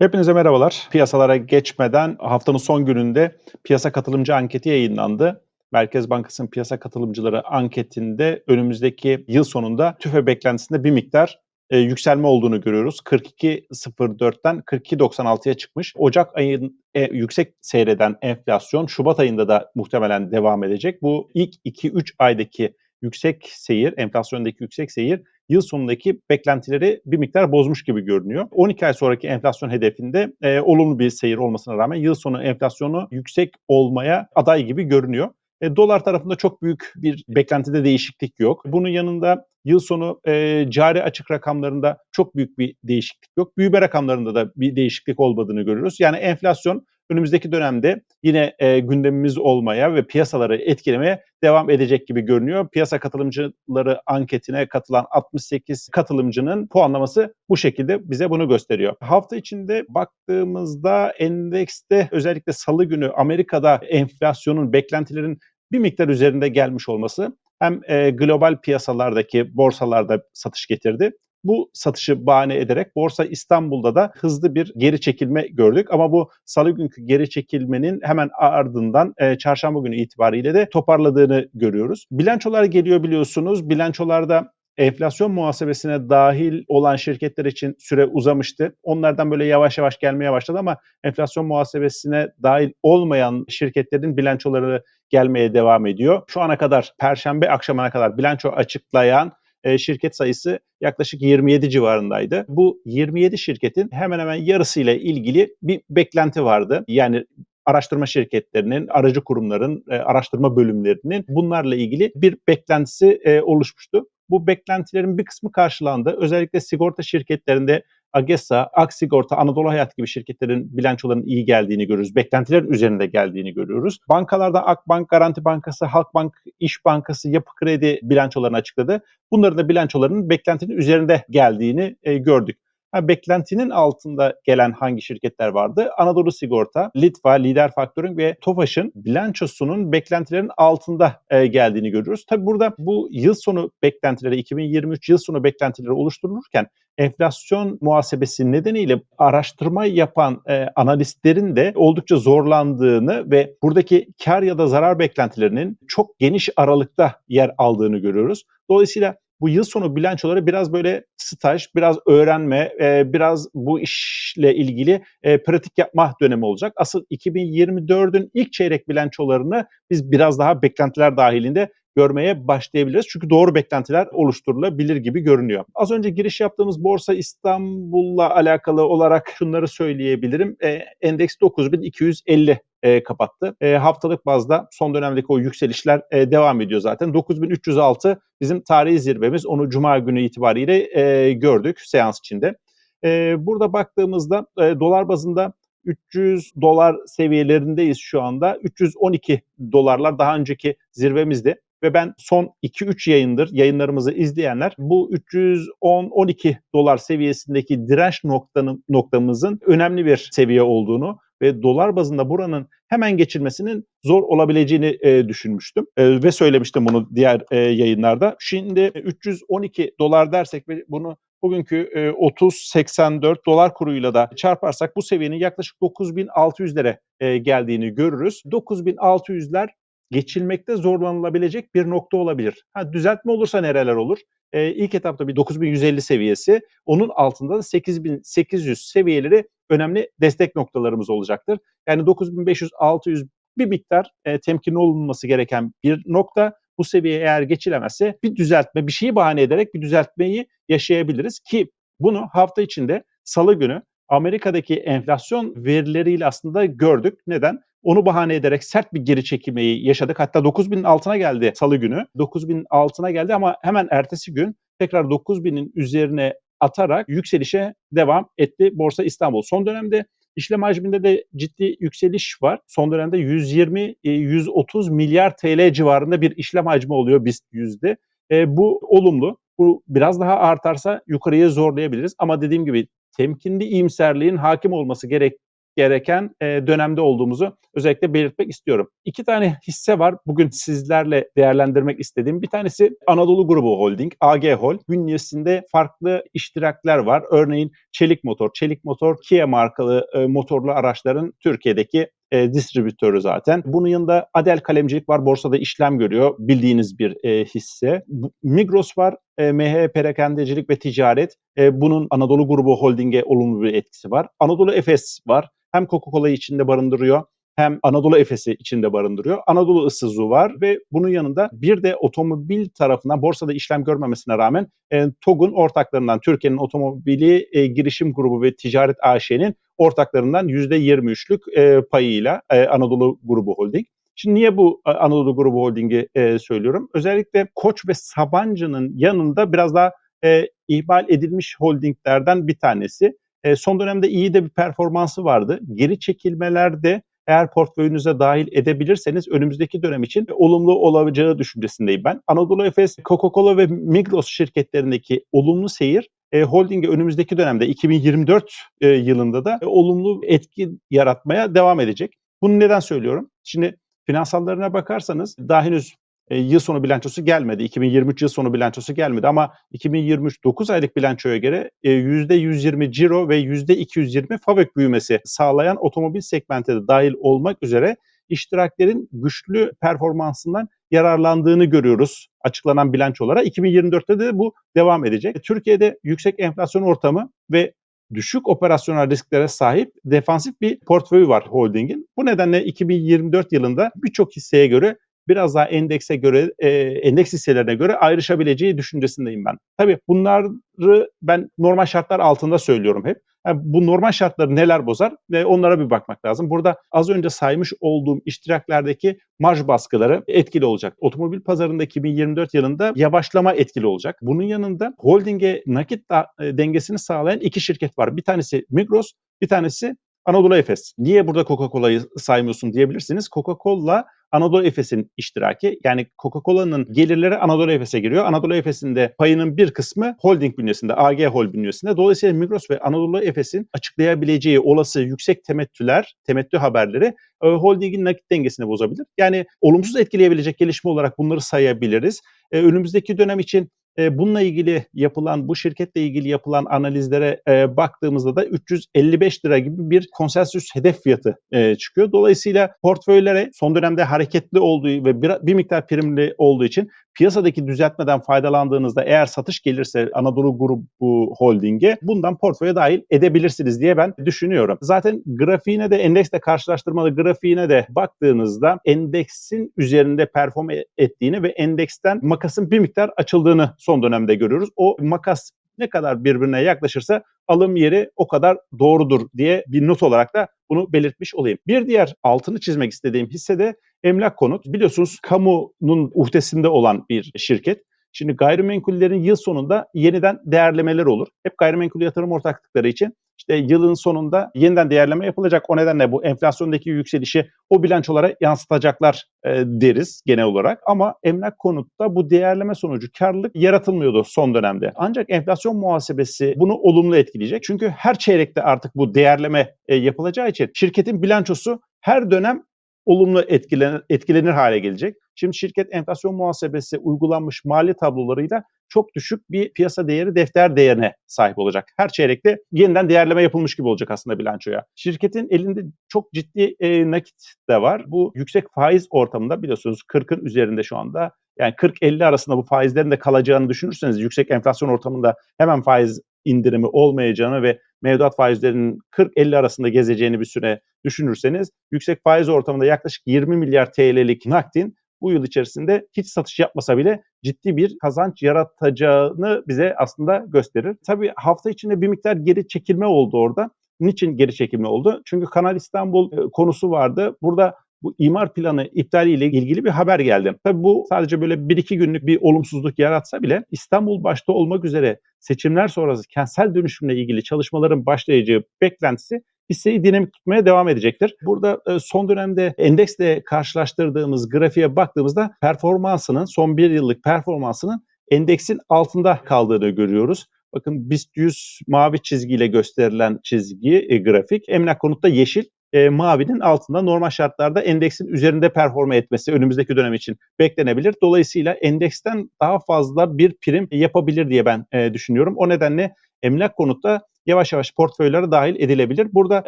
Hepinize merhabalar. Piyasalara geçmeden haftanın son gününde piyasa katılımcı anketi yayınlandı. Merkez Bankası'nın piyasa katılımcıları anketinde önümüzdeki yıl sonunda tüfe beklentisinde bir miktar e, yükselme olduğunu görüyoruz. 42.04'ten 42.96'ya çıkmış. Ocak ayın e, yüksek seyreden enflasyon Şubat ayında da muhtemelen devam edecek. Bu ilk 2-3 aydaki yüksek seyir, enflasyondaki yüksek seyir yıl sonundaki beklentileri bir miktar bozmuş gibi görünüyor. 12 ay sonraki enflasyon hedefinde e, olumlu bir seyir olmasına rağmen yıl sonu enflasyonu yüksek olmaya aday gibi görünüyor. E, dolar tarafında çok büyük bir beklentide değişiklik yok. Bunun yanında yıl sonu e, cari açık rakamlarında çok büyük bir değişiklik yok. Büyüme rakamlarında da bir değişiklik olmadığını görüyoruz. Yani enflasyon önümüzdeki dönemde yine e, gündemimiz olmaya ve piyasaları etkilemeye devam edecek gibi görünüyor. Piyasa katılımcıları anketine katılan 68 katılımcının puanlaması bu şekilde bize bunu gösteriyor. Hafta içinde baktığımızda endekste özellikle salı günü Amerika'da enflasyonun beklentilerin bir miktar üzerinde gelmiş olması hem e, global piyasalardaki borsalarda satış getirdi bu satışı bahane ederek Borsa İstanbul'da da hızlı bir geri çekilme gördük. Ama bu salı günkü geri çekilmenin hemen ardından e, çarşamba günü itibariyle de toparladığını görüyoruz. Bilançolar geliyor biliyorsunuz. Bilançolarda enflasyon muhasebesine dahil olan şirketler için süre uzamıştı. Onlardan böyle yavaş yavaş gelmeye başladı ama enflasyon muhasebesine dahil olmayan şirketlerin bilançoları gelmeye devam ediyor. Şu ana kadar perşembe akşamına kadar bilanço açıklayan e, şirket sayısı yaklaşık 27 civarındaydı. Bu 27 şirketin hemen hemen yarısıyla ilgili bir beklenti vardı. Yani araştırma şirketlerinin, aracı kurumların, e, araştırma bölümlerinin bunlarla ilgili bir beklentisi e, oluşmuştu. Bu beklentilerin bir kısmı karşılandı. Özellikle sigorta şirketlerinde AGESA, Aksigorta, Anadolu Hayat gibi şirketlerin bilançolarının iyi geldiğini görüyoruz. Beklentilerin üzerinde geldiğini görüyoruz. Bankalarda Akbank, Garanti Bankası, Halkbank, İş Bankası, Yapı Kredi bilançolarını açıkladı. Bunların da bilançolarının beklentinin üzerinde geldiğini e, gördük. Ha, beklentinin altında gelen hangi şirketler vardı? Anadolu Sigorta, Litva, Lider Factoring ve Tofaş'ın bilançosunun beklentilerin altında e, geldiğini görüyoruz. Tabi burada bu yıl sonu beklentileri, 2023 yıl sonu beklentileri oluşturulurken enflasyon muhasebesi nedeniyle araştırma yapan e, analistlerin de oldukça zorlandığını ve buradaki kar ya da zarar beklentilerinin çok geniş aralıkta yer aldığını görüyoruz. Dolayısıyla bu yıl sonu bilançoları biraz böyle staj, biraz öğrenme, e, biraz bu işle ilgili e, pratik yapma dönemi olacak. Asıl 2024'ün ilk çeyrek bilançolarını biz biraz daha beklentiler dahilinde görmeye başlayabiliriz. Çünkü doğru beklentiler oluşturulabilir gibi görünüyor. Az önce giriş yaptığımız Borsa İstanbul'la alakalı olarak şunları söyleyebilirim. E, endeks 9250 e, kapattı. E, haftalık bazda son dönemdeki o yükselişler e, devam ediyor zaten. 9306 bizim tarihi zirvemiz. Onu cuma günü itibariyle e, gördük seans içinde. E, burada baktığımızda e, dolar bazında 300 dolar seviyelerindeyiz şu anda. 312 dolarlar daha önceki zirvemizde ve ben son 2-3 yayındır yayınlarımızı izleyenler bu 310-12 dolar seviyesindeki direnç noktanın, noktamızın önemli bir seviye olduğunu ve dolar bazında buranın hemen geçilmesinin zor olabileceğini e, düşünmüştüm e, ve söylemiştim bunu diğer e, yayınlarda. Şimdi 312 dolar dersek ve bunu bugünkü e, 30-84 dolar kuruyla da çarparsak bu seviyenin yaklaşık 9600'lere e, geldiğini görürüz. 9600'ler geçilmekte zorlanılabilecek bir nokta olabilir. Ha, düzeltme olursa nereler olur? Ee, ilk etapta bir 9150 seviyesi, onun altında da 8800 seviyeleri önemli destek noktalarımız olacaktır. Yani 9500-600 bir miktar e, temkinli olunması gereken bir nokta. Bu seviye eğer geçilemezse bir düzeltme, bir şeyi bahane ederek bir düzeltmeyi yaşayabiliriz ki bunu hafta içinde salı günü Amerika'daki enflasyon verileriyle aslında gördük. Neden? Onu bahane ederek sert bir geri çekilmeyi yaşadık. Hatta 9000'in altına geldi salı günü. 9000'in altına geldi ama hemen ertesi gün tekrar 9000'in üzerine atarak yükselişe devam etti Borsa İstanbul. Son dönemde işlem hacminde de ciddi yükseliş var. Son dönemde 120-130 e, milyar TL civarında bir işlem hacmi oluyor BIST yüzde. E, bu olumlu. Bu biraz daha artarsa yukarıya zorlayabiliriz. Ama dediğim gibi temkinli iyimserliğin hakim olması gerek gereken e, dönemde olduğumuzu özellikle belirtmek istiyorum. İki tane hisse var bugün sizlerle değerlendirmek istediğim. Bir tanesi Anadolu Grubu Holding, AG Hol. Bünyesinde farklı iştirakler var. Örneğin Çelik Motor. Çelik Motor Kia markalı e, motorlu araçların Türkiye'deki e, distribütörü zaten. Bunun yanında Adel Kalemcilik var. Borsada işlem görüyor. Bildiğiniz bir e, hisse. Migros var. E, MH Perakendecilik ve Ticaret. E, bunun Anadolu Grubu Holding'e olumlu bir etkisi var. Anadolu Efes var. Hem Coca-Cola'yı içinde barındırıyor hem Anadolu Efes'i içinde barındırıyor. Anadolu Isuzu var ve bunun yanında bir de otomobil tarafından borsada işlem görmemesine rağmen e, TOG'un ortaklarından Türkiye'nin otomobili e, girişim grubu ve ticaret AŞ'nin ortaklarından %23'lük e, payıyla e, Anadolu Grubu Holding. Şimdi niye bu e, Anadolu Grubu Holding'i e, söylüyorum? Özellikle Koç ve Sabancı'nın yanında biraz daha e, ihmal edilmiş holdinglerden bir tanesi. E, son dönemde iyi de bir performansı vardı. Geri çekilmelerde eğer portföyünüze dahil edebilirseniz önümüzdeki dönem için olumlu olacağı düşüncesindeyim ben. Anadolu Efes, Coca-Cola ve Migros şirketlerindeki olumlu seyir e, holdinge önümüzdeki dönemde 2024 e, yılında da e, olumlu etki yaratmaya devam edecek. Bunu neden söylüyorum? Şimdi finansallarına bakarsanız daha henüz e, yıl sonu bilançosu gelmedi. 2023 yıl sonu bilançosu gelmedi ama 2023 9 aylık bilançoya göre e, %120 ciro ve %220 FAVÖK büyümesi sağlayan otomobil segmente de dahil olmak üzere iştiraklerin güçlü performansından yararlandığını görüyoruz açıklanan bilançolara. 2024'te de bu devam edecek. Türkiye'de yüksek enflasyon ortamı ve düşük operasyonel risklere sahip defansif bir portföyü var holdingin. Bu nedenle 2024 yılında birçok hisseye göre biraz daha endekse göre, e, endeks hisselerine göre ayrışabileceği düşüncesindeyim ben. Tabii bunları ben normal şartlar altında söylüyorum hep. Yani bu normal şartları neler bozar ve onlara bir bakmak lazım. Burada az önce saymış olduğum iştiraklerdeki marj baskıları etkili olacak. Otomobil pazarında 2024 yılında yavaşlama etkili olacak. Bunun yanında holdinge nakit e, dengesini sağlayan iki şirket var. Bir tanesi Migros, bir tanesi Anadolu Efes. Niye burada Coca-Cola'yı saymıyorsun diyebilirsiniz. Coca-Cola Anadolu Efes'in iştiraki. Yani Coca-Cola'nın gelirleri Anadolu Efes'e giriyor. Anadolu Efes'in de payının bir kısmı holding bünyesinde, AG Hol bünyesinde. Dolayısıyla Migros ve Anadolu Efes'in açıklayabileceği olası yüksek temettüler, temettü haberleri e, holdingin nakit dengesini bozabilir. Yani olumsuz etkileyebilecek gelişme olarak bunları sayabiliriz. E, önümüzdeki dönem için e, bununla ilgili yapılan, bu şirketle ilgili yapılan analizlere e, baktığımızda da 355 lira gibi bir konsensüs hedef fiyatı e, çıkıyor. Dolayısıyla portföylere son dönemde hareketli olduğu ve bir, bir miktar primli olduğu için piyasadaki düzeltmeden faydalandığınızda eğer satış gelirse Anadolu Grubu Holding'e bundan portföye dahil edebilirsiniz diye ben düşünüyorum. Zaten grafiğine de endekste karşılaştırmalı grafiğine de baktığınızda endeksin üzerinde perform e, ettiğini ve endeksten makasın bir miktar açıldığını son dönemde görüyoruz. O makas ne kadar birbirine yaklaşırsa alım yeri o kadar doğrudur diye bir not olarak da bunu belirtmiş olayım. Bir diğer altını çizmek istediğim hisse de emlak konut. Biliyorsunuz kamunun uhdesinde olan bir şirket. Şimdi gayrimenkullerin yıl sonunda yeniden değerlemeler olur. Hep gayrimenkul yatırım ortaklıkları için işte yılın sonunda yeniden değerleme yapılacak. O nedenle bu enflasyondaki yükselişi o bilançolara yansıtacaklar e, deriz genel olarak. Ama emlak konutta bu değerleme sonucu karlılık yaratılmıyordu son dönemde. Ancak enflasyon muhasebesi bunu olumlu etkileyecek. Çünkü her çeyrekte artık bu değerleme e, yapılacağı için şirketin bilançosu her dönem olumlu etkilenir, etkilenir hale gelecek. Şimdi şirket enflasyon muhasebesi uygulanmış mali tablolarıyla çok düşük bir piyasa değeri defter değerine sahip olacak. Her çeyrekte yeniden değerleme yapılmış gibi olacak aslında bilançoya. Şirketin elinde çok ciddi e, nakit de var. Bu yüksek faiz ortamında biliyorsunuz 40'ın üzerinde şu anda. Yani 40-50 arasında bu faizlerin de kalacağını düşünürseniz yüksek enflasyon ortamında hemen faiz indirimi olmayacağını ve mevduat faizlerinin 40-50 arasında gezeceğini bir süre düşünürseniz yüksek faiz ortamında yaklaşık 20 milyar TL'lik nakdin bu yıl içerisinde hiç satış yapmasa bile ciddi bir kazanç yaratacağını bize aslında gösterir. Tabii hafta içinde bir miktar geri çekilme oldu orada. Niçin geri çekilme oldu? Çünkü Kanal İstanbul e, konusu vardı. Burada bu imar planı iptaliyle ilgili bir haber geldi. Tabii bu sadece böyle bir iki günlük bir olumsuzluk yaratsa bile İstanbul başta olmak üzere seçimler sonrası kentsel dönüşümle ilgili çalışmaların başlayacağı beklentisi hisseyi dinamik tutmaya devam edecektir. Burada e, son dönemde endeksle karşılaştırdığımız grafiğe baktığımızda performansının son bir yıllık performansının endeksin altında kaldığını görüyoruz. Bakın BIST 100 mavi çizgiyle gösterilen çizgi e, grafik. Emlak konutta yeşil. E, mavinin altında normal şartlarda endeksin üzerinde performe etmesi önümüzdeki dönem için beklenebilir. Dolayısıyla endeksten daha fazla bir prim yapabilir diye ben e, düşünüyorum. O nedenle emlak konutta yavaş yavaş portföylere dahil edilebilir. Burada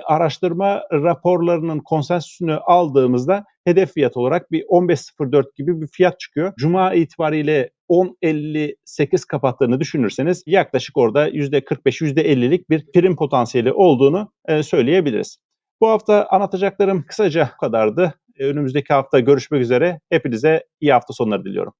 araştırma raporlarının konsensüsünü aldığımızda hedef fiyat olarak bir 15.04 gibi bir fiyat çıkıyor. Cuma itibariyle 10.58 kapattığını düşünürseniz yaklaşık orada %45-%50'lik bir prim potansiyeli olduğunu e, söyleyebiliriz. Bu hafta anlatacaklarım kısaca bu kadardı. E, Önümüzdeki hafta görüşmek üzere. Hepinize iyi hafta sonları diliyorum.